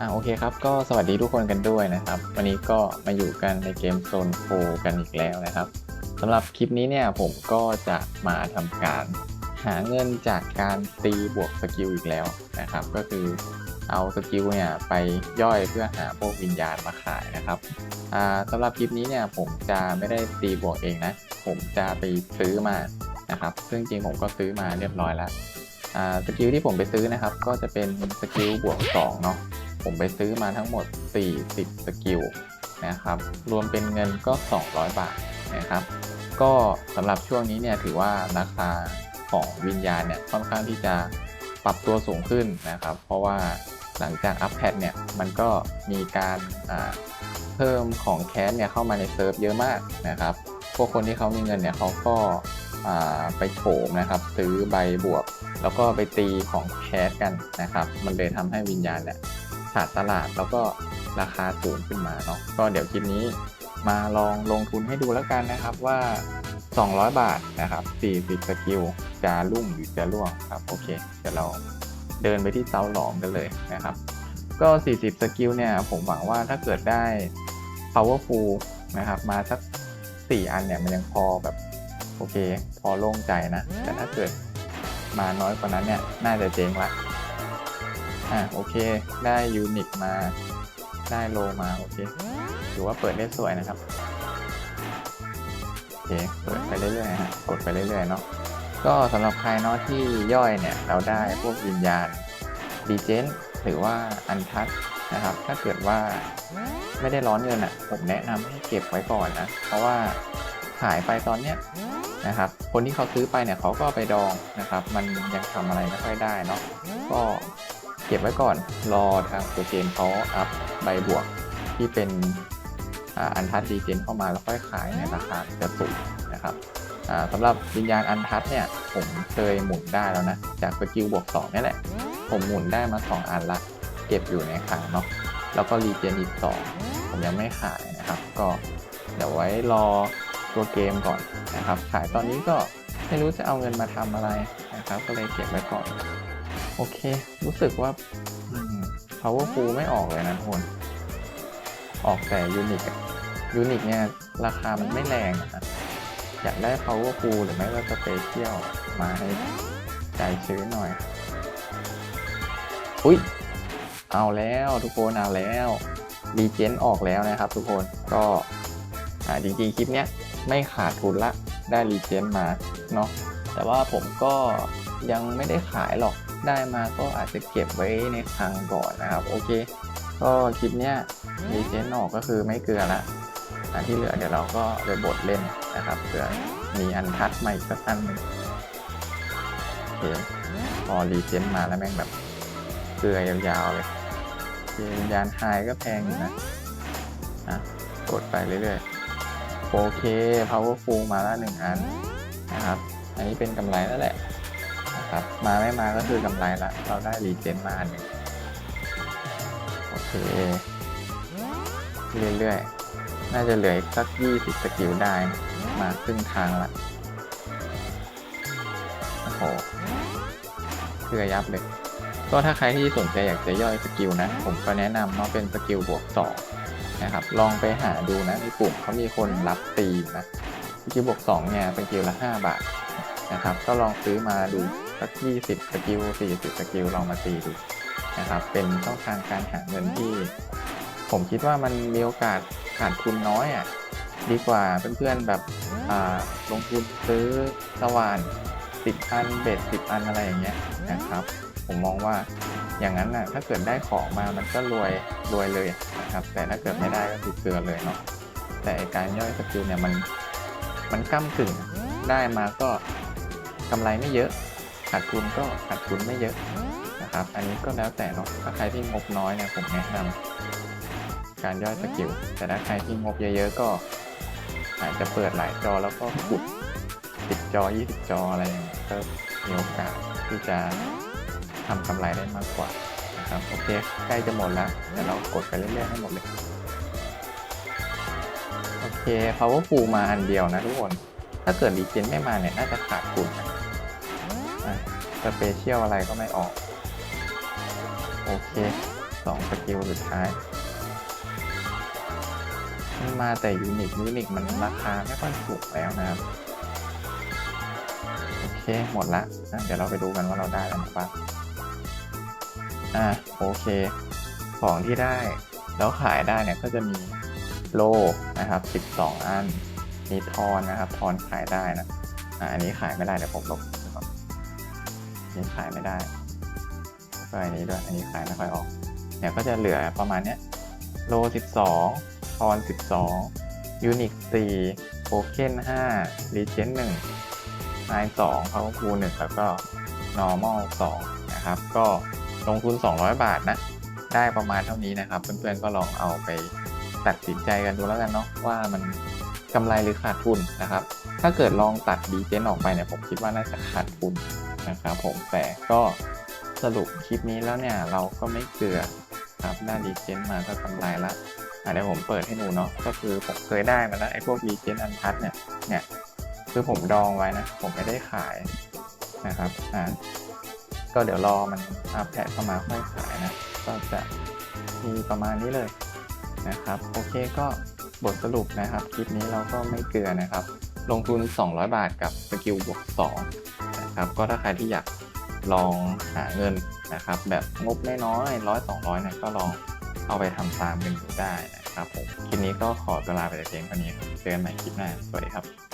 อ่าโอเคครับก็สวัสดีทุกคนกันด้วยนะครับ วันนี้ก็มาอยู่กันในเกมโซนโฟกันอีกแล้วนะครับสำหรับคลิปนี้เนี่ยผมก็จะมาทำการหาเงินจากการตีบวกสกิลอีกแล้วนะครับ ก็คือเอาสกิลเนี่ยไปย่อยเพื่อหาพวกวิญญาณมาขายนะครับอ่าสำหรับคลิปนี้เนี่ยผมจะไม่ได้ตีบวกเองนะ ผมจะไปซื้อมานะครับ ซึ่งจริงผมก็ซื้อมาเรียบร้อยแล้วอ่าสกิลที่ผมไปซื้อนะครับ ก็จะเป็นสกิลบวก2เนาะ ผมไปซื้อมาทั้งหมด 40 สกิลนะครับ รวมเป็นเงินก็ 200 บาทนะครับ ก็สำหรับช่วงนี้เนี่ยถือว่าราคาของวิญญาณเนี่ยค่อนข้างที่จะปรับตัวสูงขึ้นนะครับ เพราะว่าหลังจากอัปแพดเนี่ยมันก็มีการาเพิ่มของแคสเนี่ยเข้ามาในเซิร์ฟเยอะมากนะครับ พวกคนที่เขามีเงินเนี่ยเขาก็ไปโถมนะครับ ซื้อใบบวก แล้วก็ไปตีของแคสกันนะครับ มันเลยทำให้วิญญาณเนี่ย ขาดตลาดแล้วก็ราคาสูงขึ้นมาเนาะก็เดี๋ยวคลิปนี้มาลองลงทุนให้ดูแล้วกันนะครับว่า 200 บาทนะครับ40สกิลจะรุ่งหรือจะร่วงครับโอเคเดี๋ยวเราเดินไปที่เซาหลอมกันเลยนะครับ ก็ 40 สกิลเนี่ย ผมหวังว่าถ้าเกิดได้ powerful นะครับ มาสัก 4 อันเนี่ย มันยังพอแบบ โอเค พอโล่งใจนะ แต่ถ้าเกิดมาน้อยกว่านั้นเนี่ย น่าจะเจ๊งละ อะโอเค ได้ยูนิคมา ได้โลมาโอเคถือว่าเปิดได้สวยนะครับโอเคเปิดไปเรื่อยๆฮะกดไปเรื่อยๆเนาะก็สำหรับใครเนาะที่ย่อยเนี่ยเราได้พวกวิญญาณดีเจนหรือว่าอันทัชนะครับ ถ้าเกิดว่าไม่ได้ร้อนเงินอะ ผมแนะนำให้เก็บไว้ก่อนนะ เพราะว่าขายไปตอนเนี้ยนะครับ คนที่เขาซื้อไปเนี่ยเขาก็ไปดองนะครับ มันยังทำอะไรไม่ค่อยได้เนาะก็ เก็บไว้ก่อนรอทางตัวเกมเขาอัพใบบวกที่เป็นอันทัชดีเจนเข้ามาแล้วค่อยขายในราคาจะสูงนะครับสำหรับวิญญาณอันทัชเนี่ยผมเคยหมุนได้แล้วนะ จากสกิลบวก2นี่แหละ ผมหมุนได้มา 2 อันละเก็บอยู่ในคลังเนาะแล้วก็รีเจนอีก 2 ผมยังไม่ขายนะครับ ก็เดี๋ยวไว้รอตัวเกมก่อนนะครับ ขายตอนนี้ก็ไม่รู้จะเอาเงินมาทำอะไรนะครับ ก็เลยเก็บไว้ก่อน โอเค รู้สึกว่าอืม powerful ไม่ออกเลยนะทุกคน ออกแต่ยูนิคยูนิคเนี่ย ราคามันไม่แรงอะนะอยากได้ powerful หรือไม่ก็สเปเชียลมาให้ใจชื้นหน่อย อุ้ยเอาแล้วทุกคนเอาแล้วรีเจนออกแล้วนะครับทุกคนก็อ่าจริงๆ คลิปเนี้ยไม่ขาดทุนละได้รีเจนมาเนาะแต่ว่าผมก็ยังไม่ได้ขายหรอก ได้มาก็อาจจะเก็บไว้ในคลังก่อนนะครับ โอเค ก็คลิปเนี้ยรีเจนออกก็คือไม่เกลือละอันที่เหลือเดี๋ยวเราก็ไปบดเล่นนะครับเผื่อมีอันทัดมาอีกสักอันนึงโอเคพอรีเจนมาแล้วแม่งแบบเกลือยาวๆเลยเกมยานไฮก็แพงอยู่นะอะกดไปเรื่อยๆโอเค powerful มาแล้วหนึ่งอันนะครับ อันนี้เป็นกำไรแล้วแหละ ครับ มาไม่มาก็คือกำไรละ เราได้รีเจนมาอันหนึ่งโอเค เรื่อยๆ น่าจะเหลืออีกสัก 20 สกิลได้ มาครึ่งทางละ โอ้โหเกลือยับเลยก็ถ้าใครที่สนใจอยากจะย่อยสกิลนะ ผมก็แนะนำว่าเป็นสกิลบวก2นะครับ ลองไปหาดูนะในกลุ่มเขามีคนรับตีนะสกิลบวก2เนี่ยสกิลละ 5 บาทนะครับ ก็ลองซื้อมาดู สัก 20 สกิล 40 สกิลลองมาตีดูนะครับ เป็นช่องทางการหาเงินที่ ผมคิดว่ามันมีโอกาสขาดทุนน้อยอะดีกว่าเพื่อนๆแบบลงทุนซื้อสว่าน 10 อันเบ็ด 10 อันอะไรอย่างเงี้ยนะครับ ผมมองว่าอย่างนั้นน่ะถ้าเกิดได้ของมามันก็รวยรวยเลยนะครับ แต่ถ้าเกิดไม่ได้ก็คือเกลือเลยเนาะแต่ไอการย่อยสกิลเนี่ยมันมันก้ากึ่งได้มาก็กำไรไม่เยอะ ขาดทุนก็ขาดทุนไม่เยอะนะครับ อันนี้ก็แล้วแต่เนาะถ้าใครที่งบน้อยเนี่ยผมแนะนำการย่อยสกิลแต่ถ้าใครที่งบเยอะๆก็อาจจะเปิดหลายจอแล้วก็ขุด10จอ 20 จออะไรอย่างเงี้ยก็มีโอกาสที่จะทำกำไรได้มากกว่านะครับโอเคใกล้จะหมดแล้วเดี๋ยวเรากดไปเรื่อยๆให้หมดเลยโอเค powerful มาอันเดียวนะทุกคน ถ้าเกิดรีเจนไม่มาเนี่ยน่าจะขาดทุนนะ สเปเชียลอะไรก็ไม่ออก โอเคสสองสกิลสุดท้ายมันมาแต่ยูนิคยูนิคมันราคาไม่ค่อยถูกแล้วนะครับ โอเค หมดละอะเดี๋ยวเราไปดูกันว่าเราได้อะไรบ้างอะโอเค ของที่ได้แล้วขายได้เนี่ยก็จะมีโลนะครับ 12 อันมีทอนนะครับ ทอนขายได้นะ อะอันนี้ขายไม่ได้เดี๋ยวผมลบ นี้ขายไม่ได้ก็อันนี้ด้วย อันนี้ขายไม่ค่อยออก เนี่ยก็จะเหลือประมาณเนี้ยโล 12ทอน12 ยูนิค4โ o เ e n 5รีเจน1 i 2 power pool 1แล้วก็ normal 2 นะครับ ก็ลงทุน 200 บาทนะ ได้ประมาณเท่านี้นะครับ เพื่อนๆก็ลองเอาไปตัดสินใจกันดูแล้วกันเนาะว่ามันกำไรหรือขาดทุนนะครับ ถ้าเกิดลองตัดดีเจนออกไปเนี่ยผมคิดว่าน่าจะขาดทุน นะครับผมแต่ก็สรุปคลิปนี้แล้วเนี่ยเราก็ไม่เกลือครับได้ดีเจนมาก็กำไรละอะเดี๋ยวผมเปิดให้ดูเนาะก็คือผมเคยได้มาแล้วไอ้พวกดีเจนอันทัดเนี่ยเนี่ยคือผมดองไว้นะ ผมไม่ได้ขายนะครับอ่าก็เดี๋ยวรอมันอัพแพทเข้ามาค่อยขายนะก็จะมีประมาณนี้เลยนะครับโอเคก็บทสรุปนะครับ คลิปนี้เราก็ไม่เกลือนะครับ ลงทุน 200 บาทกับสกิลบวก 2 นะครับ ก็ถ้าใครที่อยากลองหาเงินนะครับ แบบงบน้อยร้อยสองร้อยเนี่ยก็ลองเอาไปทำตามกันดูได้นะครับผมคลิปนี้ก็ขอตัวลาไปแต่เพียงเท่านี้ครับเจอกันใหม่คลิปหน้าสวัสดีครับ